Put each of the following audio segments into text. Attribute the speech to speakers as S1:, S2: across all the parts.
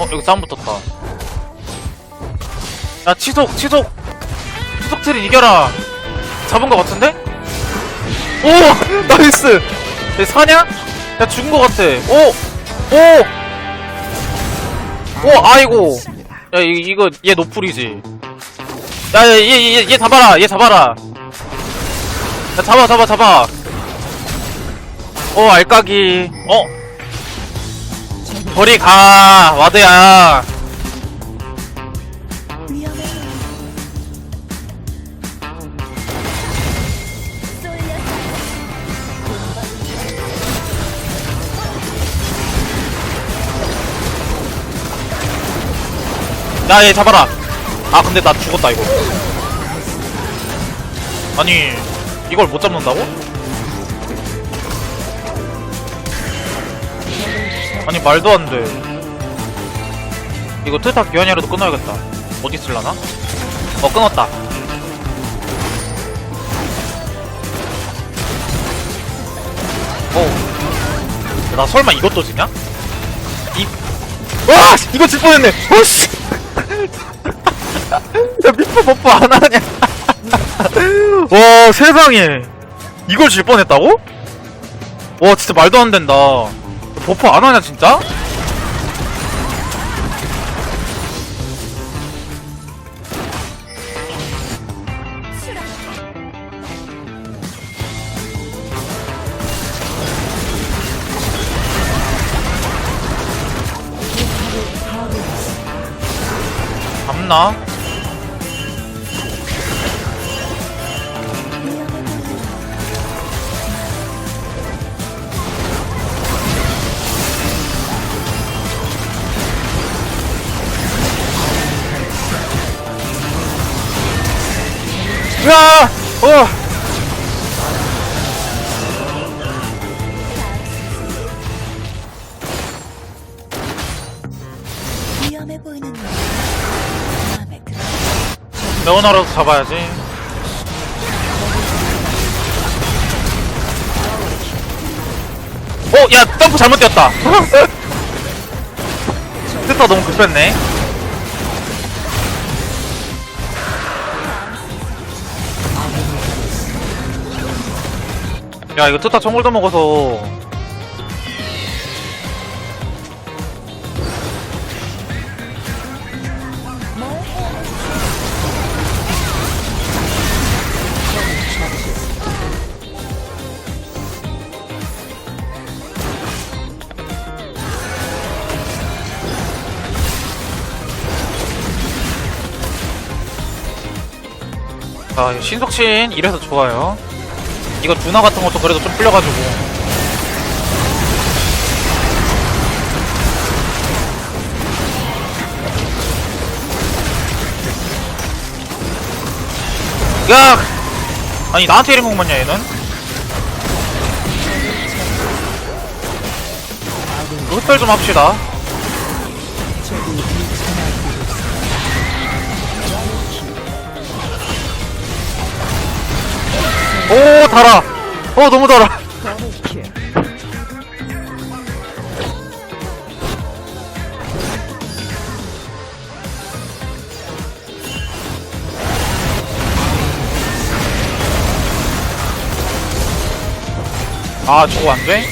S1: 어 여기 싸움 붙었다 야 치속 치속. 치속 트린 이겨라. 잡은 거 같은데? 오! 나이스! 얘 사냐? 야 죽은 거 같아. 오! 오! 오 아이고. 야 이, 이거 얘 노플이지. 야얘얘얘 얘, 얘 잡아라. 얘 잡아라. 야 잡아 잡아 잡아. 어 알까기. 어 저리 가 와드야
S2: 위험해. 쏠려.
S1: 야얘 잡아라 아 근데 나 죽었다 이거 아니 이걸 못 잡는다고? 아니 말도 안 돼 이거 트타 기환이라도 끊어야겠다 어디 쓸라나? 어 끊었다 어. 나 설마 이것도 지냐? 이 와! 이거 질 뻔했네! 오씨! 야, 미프 버프 안 하냐? 와, 세상에. 이걸 질 뻔했다고? 와, 진짜 말도 안 된다. 버프 안 하냐, 진짜? 잡나? 어! 레오나라도 잡아야지. 어, 야, 점프 잘못 뛰었다. 뜻다 너무 급했네. 야, 이거 뜻다 청골도 먹어서. 아, 신속신 이래서 좋아요. 이거 두나 같은 것도 그래도 좀 풀려가지고. 야! 아니, 나한테 이름 먹었냐, 얘는? 흡혈 좀 합시다. 오, 달아! 어, 너무 달아! 아, 저거 안 돼?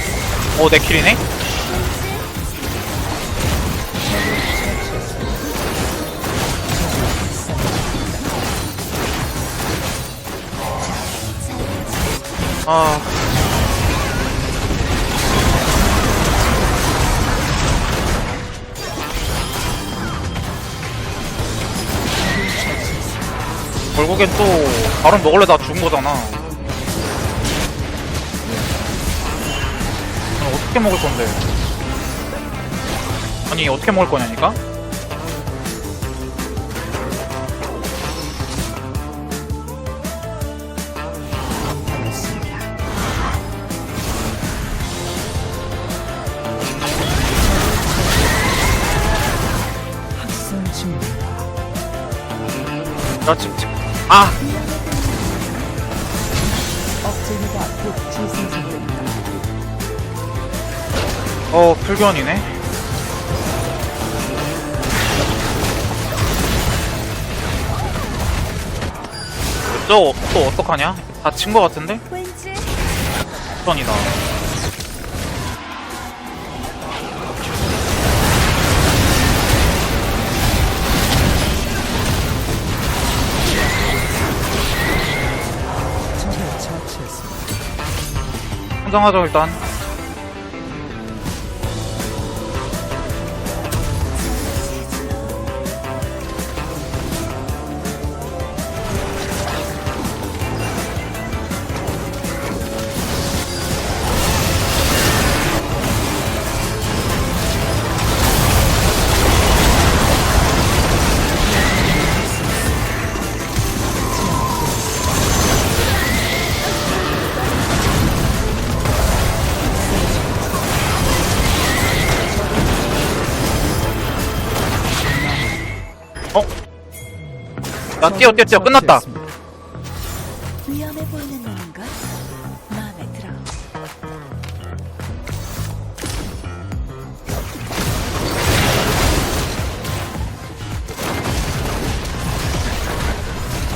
S1: 오, 내 킬이네? 아. 결국엔 또 바로 먹을래 다 죽은 거잖아. 어떻게 먹을 건데? 아니 어떻게 먹을 거냐니까? 나 지금 지- 아 어, 불견이네. 저또 어떡하냐? 다친 거 같은데? 불견이다.
S3: 적을 처치했습니다.
S1: 성장하죠 일단. 야 뛰어 뛰어 뛰어 끝났다.
S2: 위험해 보이는 놈인가? 마음에 들어.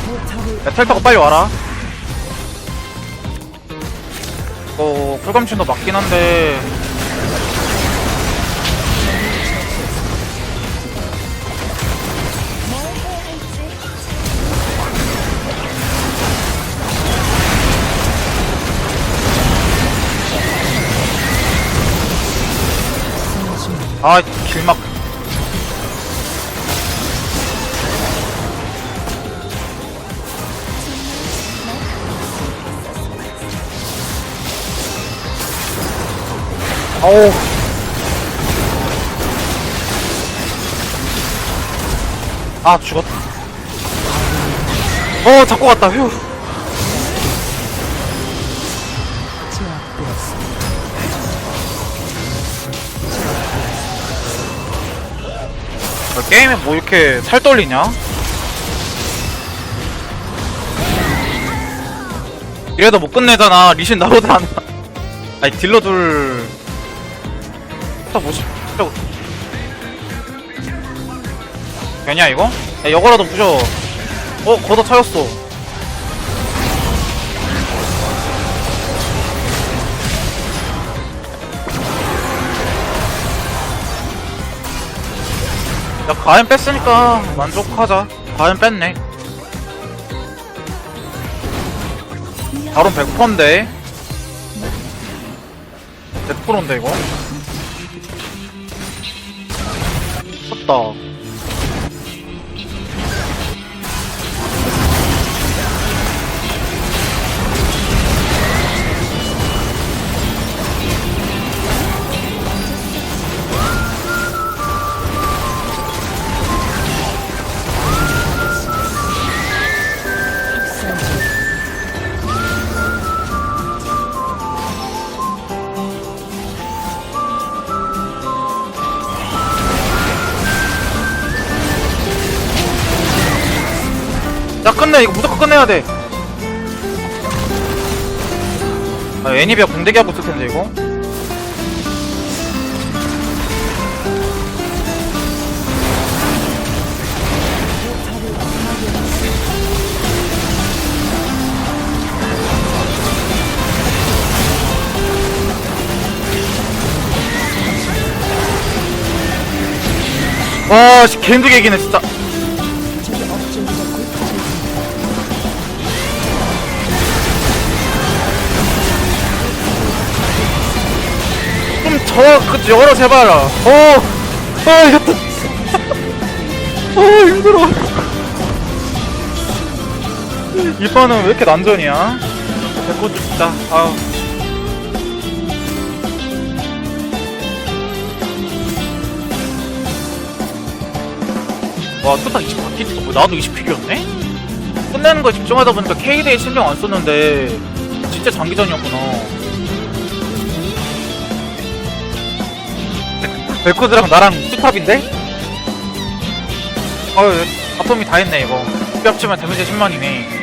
S3: 포탑을
S1: 야, 텔 타고 빨리 와라. 어, 쿨감신도 맞긴 한데. 아, 길막. 어우. 아, 죽었다. 어, 잡고 갔다, 휴. 게임에 뭐 이렇게 살 떨리냐? 이래도 못 끝내잖아. 리신 나오도 안. 아니, 딜러 둘. 딱 뭐지? 저. 되냐, 이거? 야, 이거라도 부셔. 어, 걷어 차였어. 야, 가엔 뺐으니까 만족하자. 가엔 뺐네. 바로 100%인데. 100%인데, 이거? 컸다. 야, 끝내. 이거 무조건 끝내야 돼. 아, 애니비아 공대기 하고 있을 텐데, 이거. 와, 씨, 개 힘들게 이기네, 진짜. 좀 저, 그, 열어, 제발. 어, 어, 이겼다. 어, 힘들어. 이번은 왜 이렇게 난전이야? 배꼽 진짜, 아우. 와, 투타 20 바퀴, 뭐, 나도 20 픽이었네? 끝내는 거에 집중하다 보니까 K대에 신경 안 썼는데, 진짜 장기전이었구나. 벨코드랑 나랑 투탑인데? 어휴, 아톰이 다 했네, 이거. 뼈 합치면 데미지 10만이네.